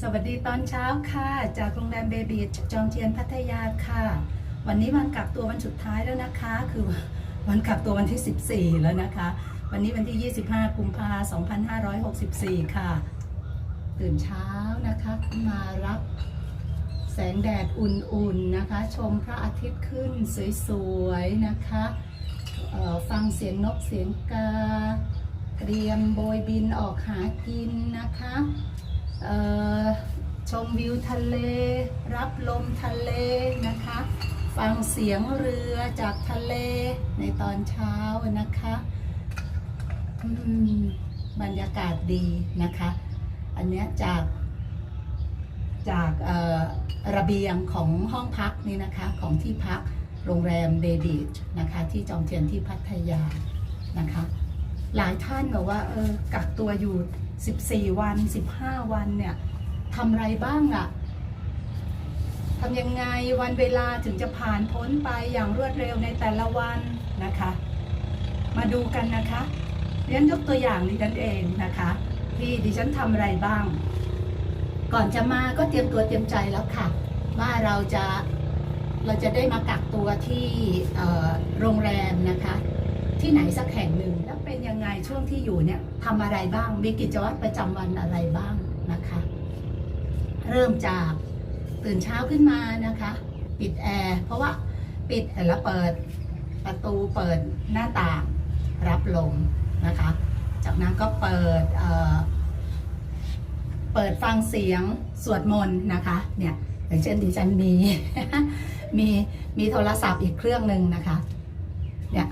สวัสดีตอนเช้าค่ะ จากโรงแรมเบบีจอมเทียนพัทยาค่ะ วันนี้วันกักตัววันสุดท้ายแล้วนะคะ คือวันกักตัววันที่ 14 แล้วนะคะ วันนี้วันที่ 25 กุมภาพันธ์2564 ค่ะ ตื่นเช้านะคะมารับแสงแดดอุ่นๆนะคะ ชมพระอาทิตย์ขึ้นสวยๆนะคะฟังเสียงนกเสียงกา เตรียมโบยบินออกหากินนะคะ ชมวิวทะเล รับลมทะเลนะคะ ฟังเสียงเรือจากทะเลในตอนเช้านะคะอืมบรรยากาศดีนะคะ อันเนี้ยจากจากระเบียงของห้องพักนี่นะคะของที่พักโรงแรมเบบีชนะคะที่จอมเทียนที่พัทยานะคะ หลายท่านบอกว่าเออกักตัวอยู่ 14 วัน 15 วันเนี่ยทำไรบ้างอะทำยังไงวันเวลาถึงจะผ่านพ้นไปอย่างรวดเร็วในแต่ละวันนะคะ มาดูกันนะคะเรียนยกตัวอย่างดิฉันเองนะคะ ที่ดิฉันทำอะไรบ้าง ก่อนจะมาก็เตรียมตัวเตรียมใจแล้วค่ะ ว่าเราจะเราจะได้มากักตัวที่โรงแรมนะคะ ที่ไหนสักแห่งหนึ่ง ช่วงที่อยู่เนี่ยทำอะไรบ้าง มีกิจวัตรประจำวันอะไรบ้างนะคะ เริ่มจากตื่นเช้าขึ้นมานะคะ ปิดแอร์เพราะว่าปิดแล้วเปิดประตูเปิดหน้าต่างรับลมนะคะ จากนั้นก็เปิดเเปิดฟังเสียงสวดมนต์นะคะเนี่ยอย่างเช่นดิฉันมีมีมีโทรศัพท์อีกเครื่องหนึ่งนะคะเนี่ย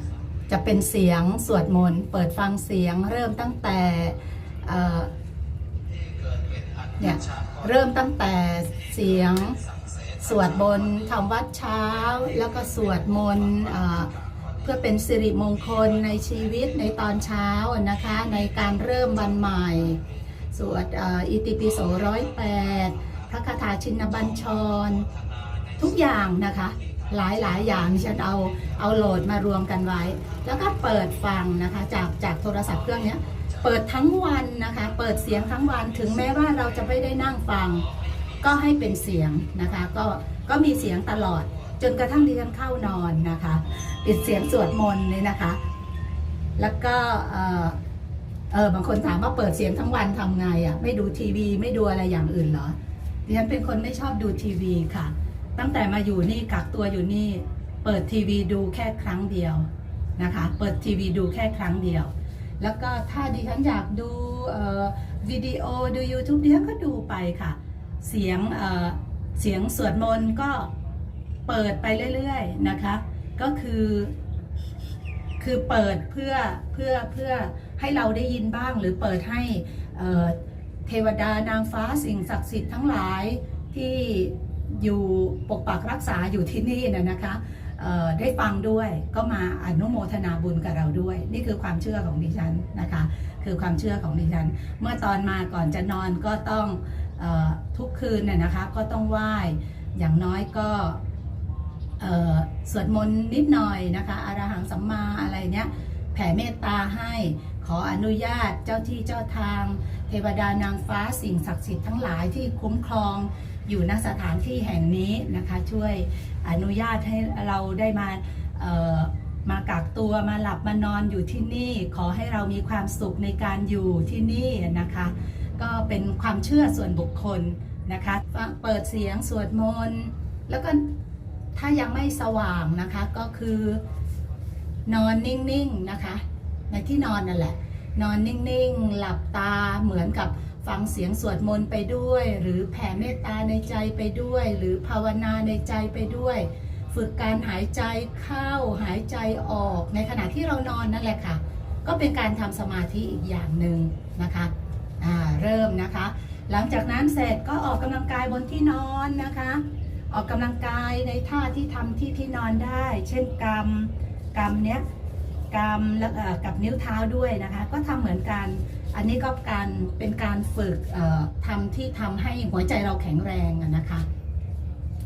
จะเป็นเสียงสวดมนต์เปิดฟังเสียงเริ่มตั้งแต่เนี่ยเริ่มตั้งแต่เสียงสวดบนต์ทำวัดเช้า แล้วก็สวดมนต์เพื่อเป็นสิริมงคลในชีวิตในตอนเช้านะคะในการเริ่มวันใหม่ สวดอิติปิโสร้อยแปดพระคาถาชินบัญชร ทุกอย่างนะคะ หลายหลายอย่างฉันเอาเอาโหลดมารวมกันไว้ แล้วก็เปิดฟังนะคะจากจากโทรศัพท์เครื่องนี้เปิดทั้งวันนะคะ เปิดเสียงทั้งวันถึงแม้ว่าเราจะไม่ได้นั่งฟัง ก็ให้เป็นเสียงนะคะ ก็ก็มีเสียงตลอด จนกระทั่งที่ฉันเข้านอนนะคะปิดเสียงสวดมนต์นี่นะคะ แล้วก็เออเออบางคนถามว่าเปิดเสียงทั้งวันทำไงอะไม่ดูทีวี ไม่ดูอะไรอย่างอื่นเหรอดิฉันเป็นคนไม่ชอบดูทีวีค่ะ ตั้งแต่มาอยู่นี่กักตัวอยู่นี่ เปิดทีวีดูแค่ครั้งเดียวนะคะ เปิดทีวีดูแค่ครั้งเดียว แล้วก็ถ้าดิฉันอยากดูเอ่อวิดีโอดู YouTube ดิฉันก็ดูไปค่ะ เสียงเอ่อเสียงสวดมนต์ก็เปิดไปเรื่อยๆนะคะ ก็คือคือเปิดเพื่อเพื่อเพื่อให้เราได้ยินบ้าง หรือเปิดให้เอ่อเทวดานางฟ้าสิ่งศักดิ์สิทธิ์ทั้งหลายที่ อยู่ปกปักรักษาอยู่ที่นี่นะนะคะได้ฟังด้วยก็มาอนุโมทนาบุญกับเราด้วย นี่คือความเชื่อของดิฉันนะคะ คือความเชื่อของดิฉัน เมื่อตอนมาก่อนจะนอนก็ต้องออทุกคืนเนี่ยนะคะก็ต้องไหว้อย่างน้อยก็สวดมนต์นิดหน่อยนะคะอารหังสัมมาอะไรเนี้ยแผ่เมตตาให้ขออนุญาตเจ้าที่เจ้าทาง เทวดานางฟ้าสิ่งศักดิ์สิทธิ์ทั้งหลายที่คุ้มครอง อยู่ณสถานที่แห่งนี้นะคะช่วยอนุญาตให้เราได้มามากักตัวมาหลับมานอนอยู่ที่นี่ ขอให้เรามีความสุขในการอยู่ที่นี่นะคะ ก็เป็นความเชื่อส่วนบุคคลนะคะเปิดเสียงสวดมนต์แล้วก็ถ้ายังไม่สว่างนะคะก็คือนอนนิ่งๆนะคะ ในที่นอนนั่นแหละ นอนนิ่งๆ หลับตาเหมือนกับ ฟังเสียงสวดมนต์ไปด้วย หรือแผ่เมตตาในใจไปด้วย หรือภาวนาในใจไปด้วย ฝึกการหายใจเข้าหายใจออกในขณะที่เรานอนนั่นแหละค่ะ ก็เป็นการทำสมาธิอีกอย่างหนึ่งนะคะอ่าเริ่มนะคะ หลังจากนั้นเสร็จก็ออกกำลังกายบนที่นอนนะคะ ออกกำลังกายในท่าที่ทำที่ที่นอนได้ เช่นกำกำเนี้ยกำแล้วกับนิ้วเท้าด้วยนะคะ ก็ทำเหมือนกัน อันนี้ก็การเป็นการฝึกทำที่ทำให้หัวใจเราแข็งแรงนะคะ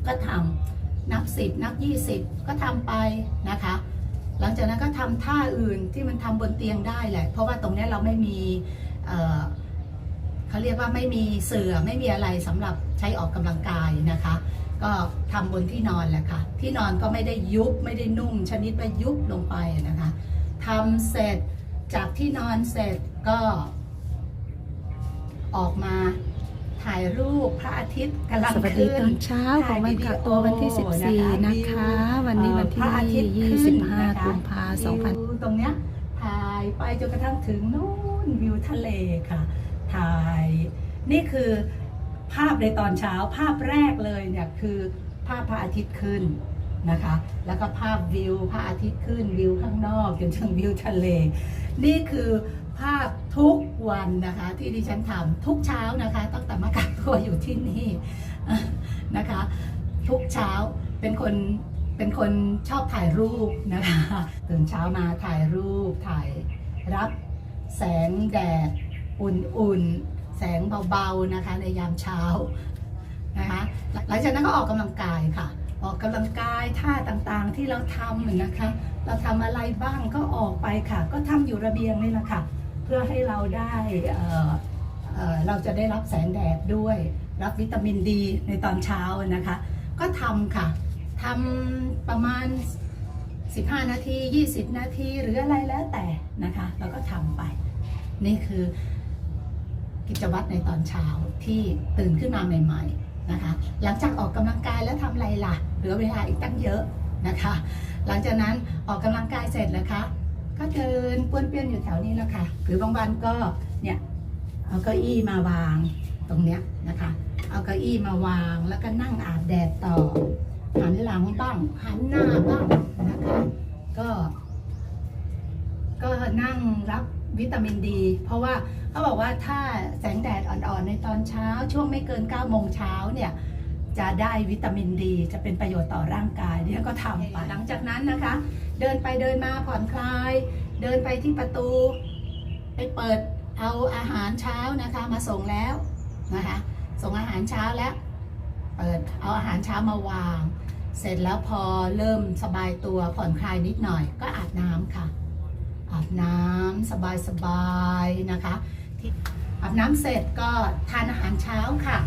ก็ทำนับสิบนับยี่สิบก็ทำไปนะคะ หลังจากนั้นก็ทำท่าอื่นที่มันทำบนเตียงได้แหละ เพราะว่าตรงนี้เราไม่มีเเขาเรียกว่าไม่มีเสื่อไม่มีอะไรสำหรับใช้ออกกำลังกายนะคะ ก็ทำบนที่นอนแหละค่ะ ที่นอนก็ไม่ได้ยุบไม่ได้นุ่ม ชนิดว่ายุบลงไปนะคะทำเสร็จจากที่นอนเสร็จก็ ออกมาถ่ายรูปพระอาทิตย์กำลังสวัสดีขึ้ตอนเช้าของวันกักตัววันที่ 14 นะคะ วันนี้วันพระอาทิตย์ที่ขึ้นนะคะ25 กุมภาพันธ์วิวตรงเนี้ยถ่ายไปจนกระทั่งถึงนู่นวิวทะเลค่ะ ถ่าย นี่คือภาพในตอนเช้าภาพแรกเลยเนี่ยคือภาพพระอาทิตย์ขึ้นนะคะ แล้วก็ภาพวิวพระอาทิตย์ขึ้นวิวข้างนอกจนถึงวิวทะเล นี่คือ ภาพทุกวันนะคะ ที่ดิฉันทำทุกเช้านะคะตั้งแต่มากักตัวอยู่ที่นี่นะคะ ทุกเช้าเป็นคนเป็นคนชอบถ่ายรูปนะคะตื่นเช้ามาถ่ายรูปถ่ายรับแสงแดดอุ่นๆ แสงเบาๆนะคะในยามเช้านะคะหลังจากนั้นก็ออกกำลังกายค่ะ ออกกำลังกายท่าต่างๆที่เราทำนะคะ เราทำอะไรบ้างก็ออกไปค่ะ ก็ทำอยู่ระเบียงนี่แหละค่ะ พื่อให้เราได้เราจะได้รับแสงแดดด้วย รับวิตามินดีในตอนเช้านะคะ ก็ทำค่ะทำประมาณ 15 นาที 20 นาทีหรืออะไรแล้วแต่นะคะ เราก็ทำไป นี่คือกิจวัตรในตอนเช้าที่ตื่นขึ้นมาใหม่ๆนะคะ หลังจากออกกำลังกายแล้วทำอะไรล่ะเหลือเวลาอีกตั้งเยอะนะคะ หลังจากนั้นออกกำลังกายเสร็จแล้วคะ ก็เดินป้วนเปี้ยนอยู่แถวนี้แหละค่ะ หรือบางวันก็เนี่ยเอาเก้าอี้มาวางตรงเนี้ยนะคะ เอาเก้าอี้มาวางแล้วก็นั่งอาบแดดต่อ หันหลังบ้าง หันหน้าบ้างนะคะ ก็ ก็นั่งรับวิตามินดี เพราะว่าเขาบอกว่าถ้าแสงแดดอ่อนๆในตอนเช้า ช่วงไม่เกิน9ก้าโมงเช้าเนี่ยจะได้วิตามินดี จะเป็นประโยชน์ต่อร่างกายเนี่ยก็ทำไปหลังจากนั้นนะคะ เดินไปเดินมาผ่อนคลาย เดินไปที่ประตู ไปเปิดเอาอาหารเช้านะคะมาส่งแล้วนะคะส่งอาหารเช้าแล้วเปิดเอาอาหารเช้ามาวาง เสร็จแล้วพอเริ่มสบายตัวผ่อนคลายนิดหน่อย ก็อาบน้ำค่ะ อาบน้ำสบายๆนะคะอาบน้ำเสร็จก็ทานอาหารเช้าค่ะ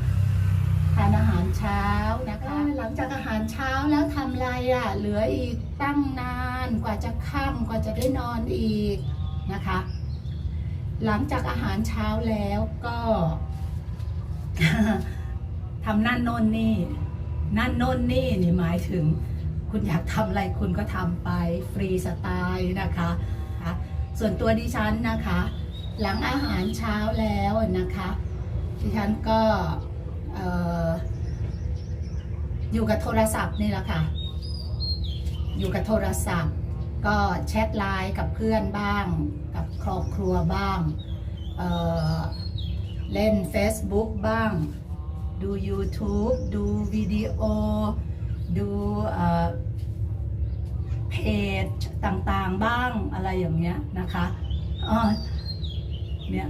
ทานอาหารเช้านะคะ หลังจากอาหารเช้าแล้วทำอะไรอะ เหลืออีกตั้งนานกว่าจะค่ำกว่าจะได้นอนอีกนะคะ หลังจากอาหารเช้าแล้วก็ทำนั่นโน่นนี่ นั่นโน่นนี่นี่หมายถึง คุณอยากทำอะไรคุณก็ทำไปฟรีสไตล์นะคะค่ะส่วนตัวดิฉันนะคะ หลังอาหารเช้าแล้วนะคะ ดิฉันก็เอยู่กับโทรศัพท์นี่แหละค่ะ อยู่กับโทรศัพท์ ก็แชทไลน์กับเพื่อนบ้าง กับครอบครัวบ้างเเล่น Facebook บ้าง ดู YouTube ดูวิดีโอ ดูเอเพจต่างๆบ้างอะไรอย่างเงี้ยนะคะอ่าเนี่ย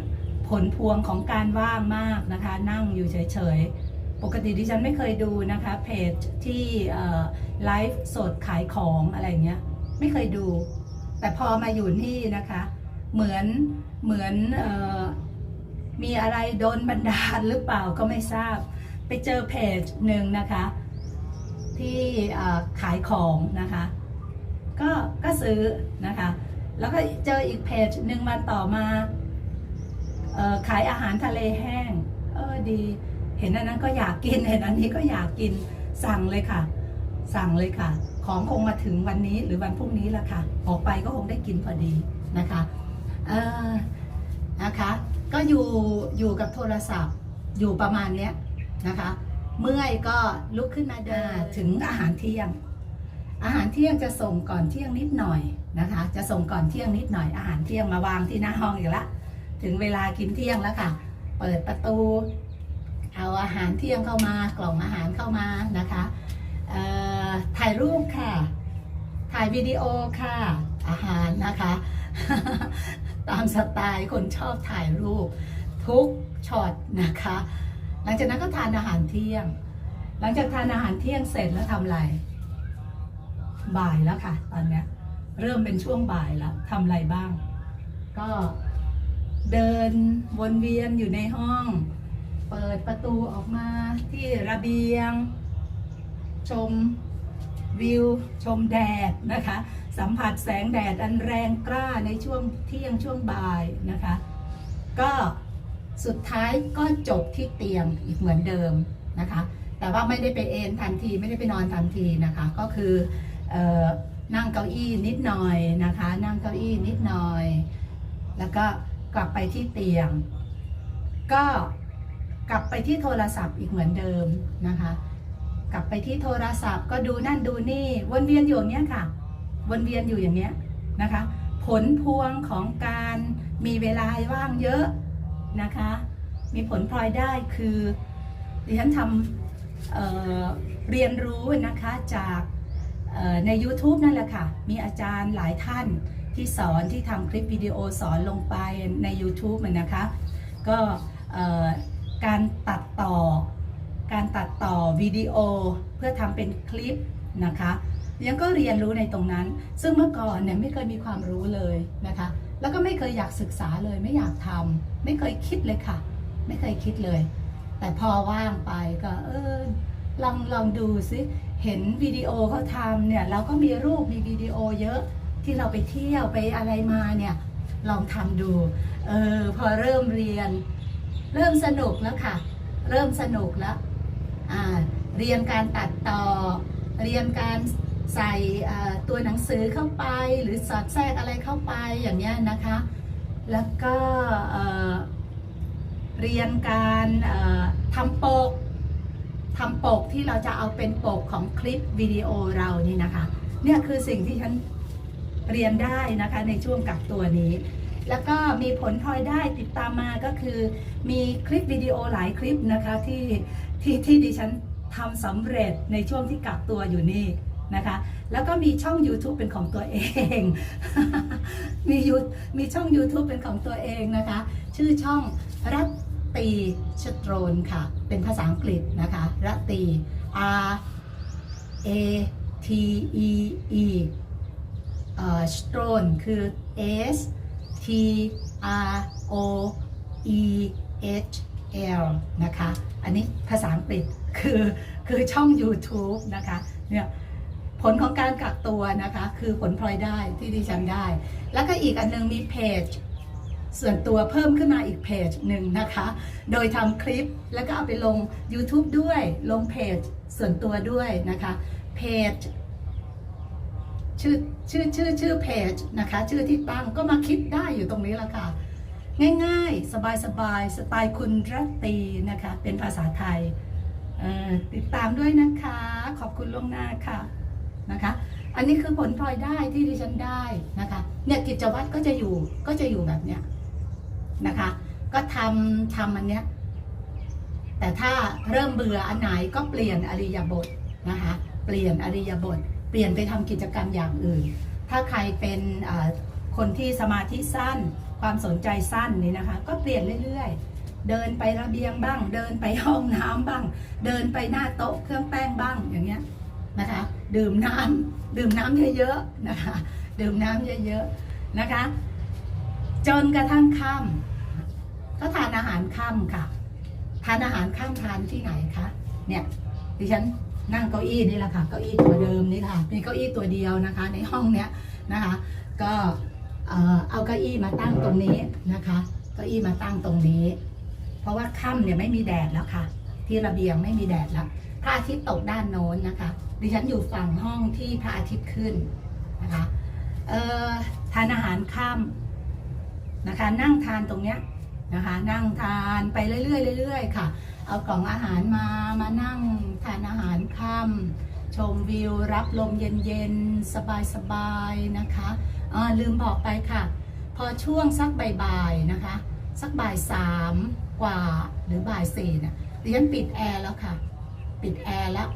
ผลพวงของการว่างมากนะคะ นั่งอยู่เฉยๆ ปกติดิฉันไม่เคยดูนะคะ เพจที่ไลฟ์สดขายของอะไรเงี้ย ไม่เคยดู แต่พอมาอยู่นี่นะคะ เหมือนเหมือนออมีอะไรโดนบันดาลหรือเปล่าก็ไม่ทราบ ไปเจอเพจหนึ่งนะคะ ที่ขายของนะคะ ก็ก็ซื้อนะคะ แล้วก็เจออีกเพจหนึ่งวันต่อมา ขายอาหารทะเลแห้ง เออดี เห็นอันนั้นก็อยากกิน เห็นอันนี้ก็อยากกิน สั่งเลยค่ะ สั่งเลยค่ะ ของคงมาถึงวันนี้หรือวันพรุ่งนี้ละค่ะ ออกไปก็คงได้กินพอดีนะคะเออนะคะ ก็อยู่อยู่กับโทรศัพท์อยู่ประมาณเนี้ยนะคะ เมื่อยก็ลุกขึ้นมาเดินถึงอาหารเที่ยง อาหารเที่ยงจะส่งก่อนเที่ยงนิดหน่อยนะคะ จะส่งก่อนเที่ยงนิดหน่อยอาหารเที่ยงมาวางที่หน้าห้องอีกละ ถึงเวลากินเที่ยงแล้วค่ะ เปิดประตู เอาอาหารเที่ยงเข้ามากล่องอาหารเข้ามานะคะถ่ายรูปค่ะ ถ่ายวิดีโอค่ะ อาหารนะคะ ตามสไตล์คนชอบถ่ายรูป ทุกช็อตนะคะ หลังจากนั้นก็ทานอาหารเที่ยง หลังจากทานอาหารเที่ยงเสร็จแล้วทำอะไร บ่ายแล้วค่ะ ตอนนี้เริ่มเป็นช่วงบ่ายแล้วทำอะไรบ้าง ก็ เดินวนเวียนอยู่ในห้อง เปิดประตูออกมาที่ระเบียง ชมวิว ชมแดดนะคะ สัมผัสแสงแดดอันแรงกล้าในช่วงเที่ยงช่วงบ่ายนะคะ ก็สุดท้ายก็จบที่เตียงอีกเหมือนเดิมนะคะ แต่ว่าไม่ได้ไปเอนทันทีไม่ได้ไปนอนทันทีนะคะ ก็คือออนั่งเก้าอี้นิดหน่อยนะคะ นั่งเก้าอี้นิดหน่อย แล้วก็ กลับไปที่เตียง ก็กลับไปที่โทรศัพท์อีกเหมือนเดิมนะคะ กลับไปที่โทรศัพท์ก็ดูนั่นดูนี่ วนเวียนอยู่อย่างเนี้ยค่ะ วนเวียนอยู่อย่างเนี้ยนะคะ ผลพวงของการมีเวลาว่างเยอะนะคะ มีผลพลอยได้คือดิฉันทำเเรียนรู้นะคะจากใน YouTube นั่นแหละค่ะ มีอาจารย์หลายท่าน ที่สอนที่ทำคลิปวิดีโอสอนลงไปใน YouTube มันนะคะ ก็การตัดต่อ การตัดต่อวิดีโอเพื่อทำเป็นคลิปนะคะยังก็เรียนรู้ในตรงนั้น ซึ่งเมื่อก่อนเนี่ยไม่เคยมีความรู้เลยนะคะ แล้วก็ไม่เคยอยากศึกษาเลย ไม่อยากทำไม่เคยคิดเลยค่ะ ไม่เคยคิดเลย แต่พอว่างไปก็เออลองลองดูซิเห็นวิดีโอเขาทำเนี่ยเราก็มีรูปมีวิดีโอเยอะ ที่เราไปเที่ยวไปอะไรมาเนี่ยลองทำดูเออพอเริ่มเรียน เริ่มสนุกแล้วค่ะ เริ่มสนุกแล้วอ่าเรียนการตัดต่อ เรียนการใส่ตัวหนังสือเข้าไป หรือสอดแทรกอะไรเข้าไปอย่างเงี้ยนะคะ แล้วก็เรียนการทำปกทำปกที่เราจะเอาเป็นปกของคลิปวิดีโอเรานี่นะคะ เนี่ยคือสิ่งที่ฉัน เรียนได้นะคะในช่วงกักตัวนี้ แล้วก็มีผลพลอยได้ติดตามมาก็คือ มีคลิปวิดีโอหลายคลิปนะคะที่ที่ที่ดิฉันทำสำเร็จในช่วงที่กักตัวอยู่นี่นะคะแล้วก็มีช่อง YouTube เป็นของตัวเอง มียูมีช่อง YouTube เป็นของตัวเองนะคะ ชื่อช่องรัตตีชโตรนค่ะ เป็นภาษาอังกฤษนะคะรัตตี R A T E E Strone คือ S T R O E H L นะคะ อันนี้ภาษาอังกฤษคือคือช่อง YouTube นะคะเนี่ยผลของการกักตัวนะคะ คือผลพลอยได้ที่ดิฉันได้ แล้วก็อีกอันนึงมีเพจ ส่วนตัวเพิ่มขึ้นมาอีกเพจหนึ่งนะคะ โดยทำคลิปแล้วก็เอาไปลง YouTube ด้วยลงเพจส่วนตัวด้วยนะคะเพจ ชื่อชื่อชื่อชื่อเพจนะคะ ชื่อที่ตั้งก็มาคิดได้อยู่ตรงนี้ละค่ะ ง่ายๆ สบายๆ สไตล์คุณรัตตีนะคะ เป็นภาษาไทย ติดตามด้วยนะคะ ขอบคุณล่วงหน้าค่ะนะคะ อันนี้คือผลพลอยได้ที่ดิฉันได้นะคะ เนี่ยกิจวัตรก็จะอยู่ก็จะอยู่แบบเนี้ยนะคะ ก็ทำทำอันเนี้ย แต่ถ้าเริ่มเบื่ออันไหนก็เปลี่ยนอริยบทนะคะ เปลี่ยนอริยบท เปลี่ยนไปทำกิจกรรมอย่างอื่น ถ้าใครเป็นคนที่สมาธิสั้น ความสนใจสั้นนี่นะคะ ก็เปลี่ยนเรื่อยๆ เดินไประเบียงบ้าง เดินไปห้องน้ำบ้าง เดินไปหน้าโต๊ะเครื่องแป้งบ้างอย่างเงี้ยนะคะ ดื่มน้ำดื่มน้ำเยอะๆนะคะ ดื่มน้ำเยอะๆนะคะ จนกระทั่งค่ำก็ทานอาหารค่ำค่ะ ทานอาหารข้ามทานที่ไหนคะเนี่ยดิฉัน นั่งเก้าอี้นี่แหละค่ะ เก้าอี้ตัวเดิมนี่ค่ะ มีเก้าอี้ตัวเดียวนะคะ ในห้องเนี้ยนะคะ ก็เอาเก้าอี้มาตั้งตรงนี้นะคะ เก้าอี้มาตั้งตรงนี้ เพราะว่าค่ำเนี่ยไม่มีแดดแล้วค่ะ ที่ระเบียงไม่มีแดดแล้ว พระอาทิตย์ตกด้านโน้นนะคะ ดิฉันอยู่ฝั่งห้องที่พระอาทิตย์ขึ้นนะคะเอ่อทานอาหารค่ำนะคะ นั่งทานตรงเนี้ยนะคะ นั่งทานไปเรื่อยๆเรื่อยๆค่ะ เอากล่องอาหารมามานั่งทานอาหารค่ำชมวิวรับลมเย็นๆ สบายๆ นะคะอ่าลืมบอกไปค่ะ พอช่วงสักบ่ายๆ นะคะ สักบ่ายสามกว่าหรือบ่ายสี่เนี่ยดิฉันปิดแอร์แล้วค่ะ ปิดแอร์แล้ว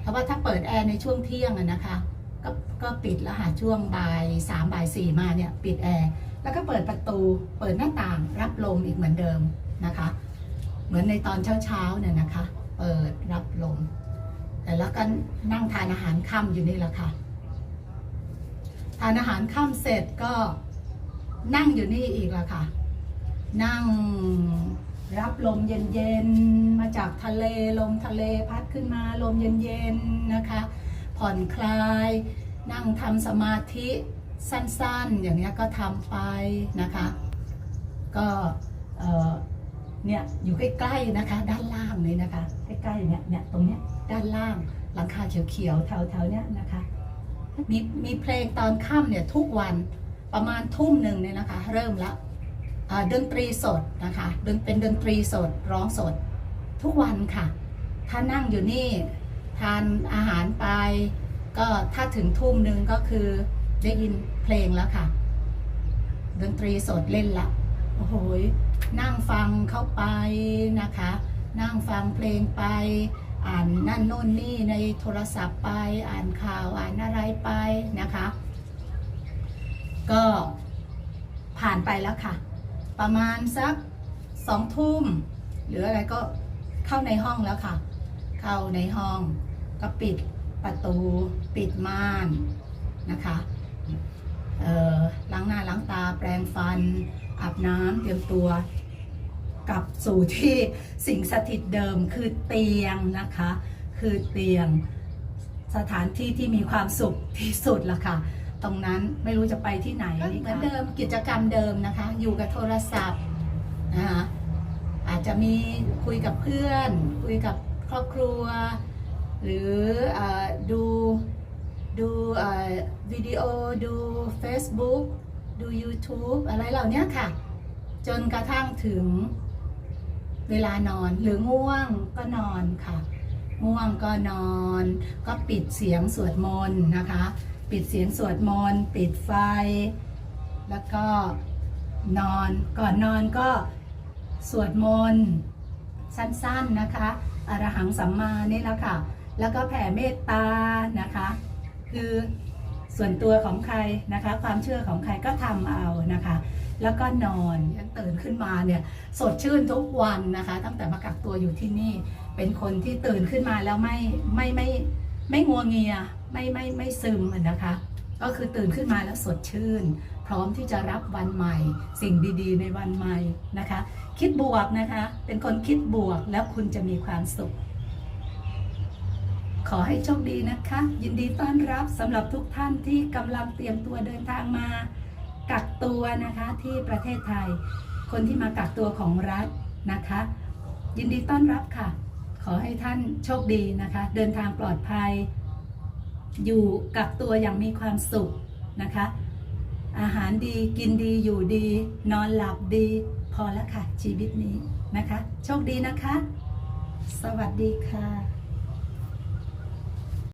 เพราะว่าถ้าเปิดแอร์ในช่วงเที่ยงอะนะคะก็ก็ปิดแล้วหาช่วงบ่ายสามบ่ายสี่มาเนี่ย ปิดแอร์ แล้วก็เปิดประตูเปิดหน้าต่างรับลมอีกเหมือนเดิมนะคะ เหมือนในตอนเช้าๆเนี่ยนะคะ เปิดรับลม แต่แล้วก็นั่งทานอาหารค่ำอยู่นี่แหละค่ะ ทานอาหารค่ำเสร็จก็นั่งอยู่นี่อีกละค่ะ นั่งรับลมเย็นๆ มาจากทะเลลมทะเลพัดขึ้นมาลมเย็นๆนะคะ ผ่อนคลาย นั่งทำสมาธิสั้นๆ อย่างเนี้ยก็ทำไปนะคะ ก็ เอ่อเนี่ยอยู่ใกล้ๆนะคะ ด้านล่างเลยนะคะ ใกล้ๆเนี่ยเนี่ยตรงเนี้ยด้านล่างหลังคาเขียวๆแถวๆเนี้ยนะคะ มีมีเพลงตอนค่ำเนี่ยทุกวันประมาณทุ่มหนึ่งเนี่ยนะคะ เริ่มละดนตรีสดนะคะดนเป็นดนตรีสดร้องสด ทุกวันค่ะ ถ้านั่งอยู่นี่ทานอาหารไป ก็ถ้าถึงทุ่มหนึ่งก็คือได้ยินเพลงแล้วค่ะ ดนตรีสดเล่นละโอ้โห นั่งฟังเขาไปนะคะ นั่งฟังเพลงไป อ่านนั่นโน่นนี่ในโทรศัพท์ไป อ่านข่าวอ่านอะไรไปนะคะ ก็ผ่านไปแล้วค่ะ ประมาณสักสองทุ่มหรืออะไรก็เข้าในห้องแล้วค่ะ เข้าในห้องก็ปิดประตูปิดม่านนะคะ ล้างหน้าล้างตาแปรงฟัน อาบน้ำเตรียมตัวกลับสู่ที่สิ่งสถิตเดิมคือเตียงนะคะ คือเตียงสถานที่ที่มีความสุขที่สุดละค่ะ ตรงนั้นไม่รู้จะไปที่ไหนเหมือนเดิมกิจกรรมเดิมนะคะ อยู่กับโทรศัพท์นะคะอาจจะมีคุยกับเพื่อน คุยกับครอบครัว หรือเออดู ดูวิดีโอดู Facebook ดู YouTube อะไรเหล่านี้ค่ะ จนกระทั่งถึงเวลานอนหรือง่วงก็นอนค่ะ ง่วงก็นอน ก็ปิดเสียงสวดมนต์นะคะ ปิดเสียงสวดมนต์ปิดไฟ แล้วก็นอนก่อนนอนก็สวดมนต์สั้นๆนะคะ อรหังสัมมานี่แหละค่ะ แล้วก็แผ่เมตตานะคะ คือส่วนตัวของใครนะคะ ความเชื่อของใครก็ทำเอานะคะ แล้วก็นอนยังตื่นขึ้นมาเนี่ยสดชื่นทุกวันนะคะ ตั้งแต่มากักตัวอยู่ที่นี่ เป็นคนที่ตื่นขึ้นมาแล้วไม่ไม่ไม่ไม่งัวเงียไม่ไม่ไม่ซึมนะคะ ก็คือตื่นขึ้นมาแล้วสดชื่น พร้อมที่จะรับวันใหม่ สิ่งดีๆ ในวันใหม่นะคะ คิดบวกนะคะ เป็นคนคิดบวกแล้วคุณจะมีความสุข ขอให้โชคดีนะคะ ยินดีต้อนรับสำหรับทุกท่านที่กำลังเตรียมตัวเดินทางมา กักตัวนะคะที่ประเทศไทย คนที่มากักตัวของรัฐนะคะ ยินดีต้อนรับค่ะ ขอให้ท่านโชคดีนะคะ เดินทางปลอดภัย อยู่กักตัวอย่างมีความสุขนะคะ อาหารดีกินดีอยู่ดี นอนหลับดี พอแล้วค่ะชีวิตนี้นะคะ โชคดีนะคะ สวัสดีค่ะ